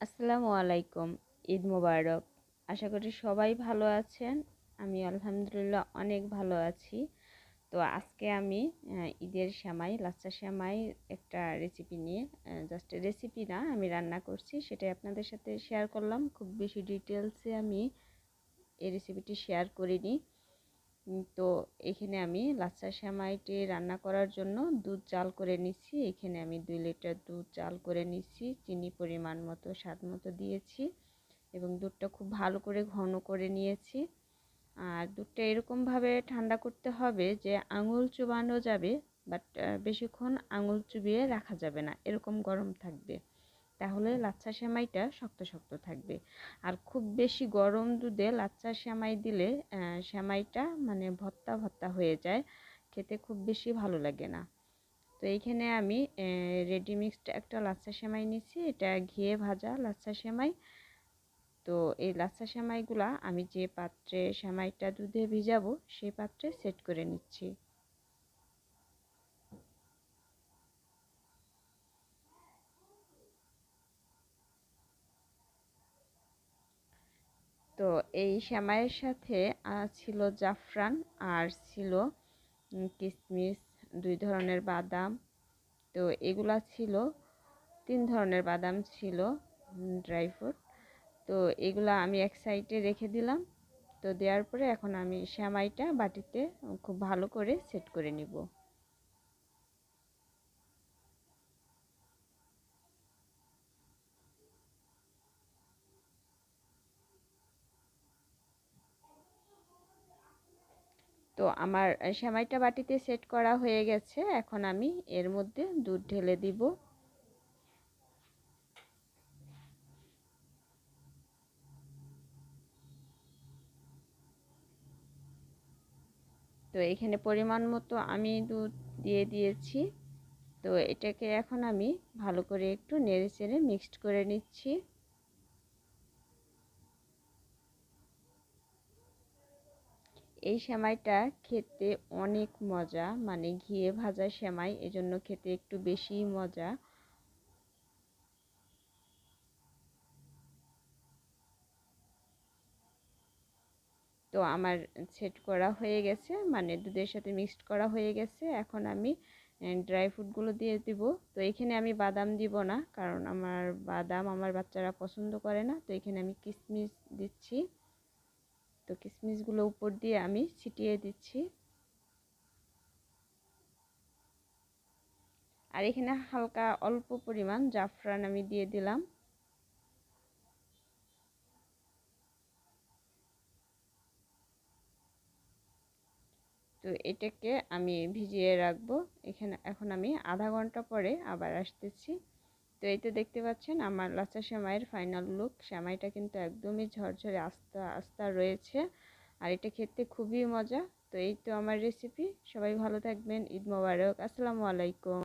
আসসালামু আলাইকুম, ঈদ মোবারক। আশা করি সবাই ভালো আছেন। আমি আলহামদুলিল্লাহ অনেক ভালো আছি। তো আজকে আমি ঈদের শ্যামাই লাচ্চা শ্যামাই একটা রেসিপি নিয়ে জাস্ট রেসিপি না, আমি রান্না করছি। সেটাই আপনাদের সাথে শেয়ার করলাম। খুব বেশি ডিটেলসে আমি এই রেসিপিটি শেয়ার করিনি। তো এখানে আমি লাচ্চা শ্যামাইটি রান্না করার জন্য দুধ চাল করে নিচ্ছি। এখানে আমি দুই লিটার দুধ চাল করে নিচ্ছি। চিনি পরিমাণ মতো, স্বাদ মতো দিয়েছি এবং দুধটা খুব ভালো করে ঘন করে নিয়েছি। আর দুধটা এরকমভাবে ঠান্ডা করতে হবে যে আঙুল চুবানো যাবে, বাট বেশিক্ষণ আঙুল চুবিয়ে রাখা যাবে না। এরকম গরম থাকবে। তাহলে লাচ্ছা সেমাইটা শক্ত শক্ত থাকবে। আর খুব বেশি গরম দুধে লাচ্চা সেমাই দিলে সেমাইটা মানে ভত্তা ভত্তা হয়ে যায়। খেতে খুব বেশি ভালো লাগে না। তো এইখানে আমি রেডি মিক্সড একটা লাচ্ছা সেমাই নিচ্ছি এটা ঘিয়ে ভাজা লাচ্চা সেমাই। তো এই লাচ্চা সেমাইগুলা আমি যে পাত্রে সেমাইটা দুধে ভিজাবো, সেই পাত্রে সেট করে নিচ্ছি। তো এই শ্যামাইয়ের সাথে ছিল জাফরান আর ছিল কিশমিশ দুই ধরনের বাদাম। তো এগুলা ছিল, তিন ধরনের বাদাম ছিল ড্রাই ফ্রুট তো এগুলা আমি এক সাইডে রেখে দিলাম। তো দেওয়ার পরে এখন আমি শ্যামাইটা বাটিতে খুব ভালো করে সেট করে নিব। তো আমার সেমাইটা বাটিতে সেট করা হয়ে গেছে। এখন আমি এর মধ্যে দুধ ঢেলে দিব। তো এখানে পরিমাণ মতো আমি দুধ দিয়ে দিয়েছি। তো এটাকে এখন আমি ভালো করে একটু নেড়ে চেড়ে মিক্সড করে নিচ্ছি। এই সেমাইটা খেতে অনেক মজা। মানে ঘিয়ে ভাজা সেমাই, এজন্য খেতে একটু বেশি মজা। তো আমার সেট করা হয়ে গেছে মানে দুধের সাথে মিক্সড করা হয়ে গেছে। এখন আমি ড্রাই ফ্রুটগুলো দিয়ে দিব। তো এখানে আমি বাদাম দিব না, কারণ আমার বাদাম আমার বাচ্চারা পছন্দ করে না। তো এখানে আমি কিশমিশ দিচ্ছি। তো কিশমিশগুলো উপর দিয়ে আমি ছিটিয়ে দিচ্ছি। আর এখানে হালকা অল্প পরিমাণ জাফরান আমি দিয়ে দিলাম। তো এটাকে আমি ভিজিয়ে রাখব। এখানে, এখন আমি আধা ঘণ্টা পরে আবার আসতেছি। তো এই তো দেখতে পাচ্ছেন আমার লাচা সেমাইয়ের ফাইনাল লুক সেমাইটা কিন্তু একদমই ঝরঝরে আস্তা আস্তা রয়েছে। আর এটা খেতে খুবই মজা। তো এই তো আমার রেসিপি সবাই ভালো থাকবেন। ঈদ মোবারক। আসসালামু আলাইকুম।